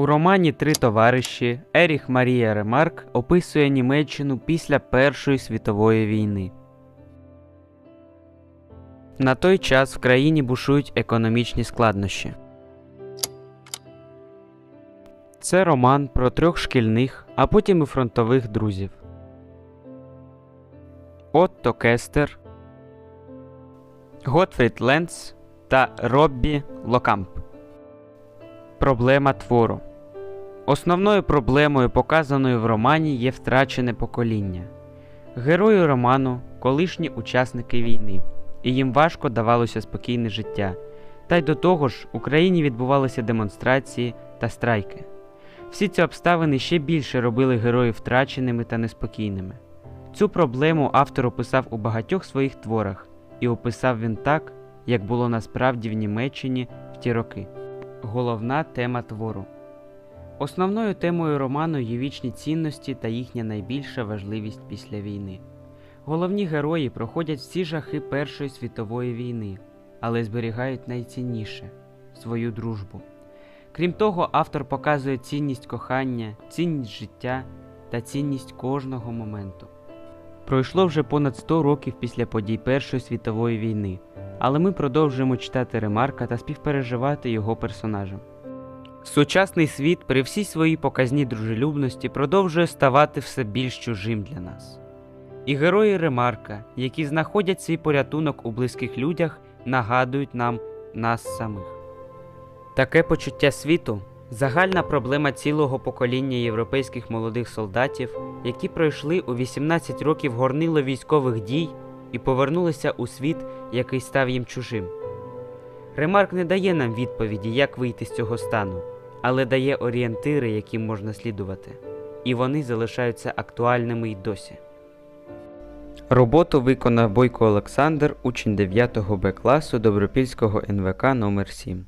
У романі Три товариші Еріх Марія Ремарк описує Німеччину після Першої світової війни. На той час в країні бушують економічні складнощі. Це роман про трьох шкільних, а потім і фронтових друзів. Отто Кестер, Готфрід Ленц та Роббі Локамп. Проблема твору. Основною проблемою, показаною в романі, є втрачене покоління. Герої роману колишні учасники війни, і їм важко давалося спокійне життя. Та й до того ж, в Україні відбувалися демонстрації та страйки. Всі ці обставини ще більше робили героїв втраченими та неспокійними. Цю проблему автор описав у багатьох своїх творах, і описав він так, як було насправді в Німеччині в ті роки. Головна тема твору. Основною темою роману є вічні цінності та їхня найбільша важливість після війни. Головні герої проходять всі жахи Першої світової війни, але зберігають найцінніше свою дружбу. Крім того, автор показує цінність кохання, цінність життя та цінність кожного моменту. Пройшло вже понад 100 років після подій Першої світової війни, але ми продовжуємо читати Ремарка та співпереживати його персонажам. Сучасний світ при всій своїй показній дружелюбності продовжує ставати все більш чужим для нас. І герої Ремарка, які знаходять свій порятунок у близьких людях, нагадують нам нас самих. Таке почуття світу загальна проблема цілого покоління європейських молодих солдатів, які пройшли у 18 років горнило військових дій і повернулися у світ, який став їм чужим. Ремарк не дає нам відповіді, як вийти з цього стану, але дає орієнтири, яким можна слідувати, і вони залишаються актуальними й досі. Роботу виконав Бойко Олександр, учень 9 Б класу Добропільського НВК номер 7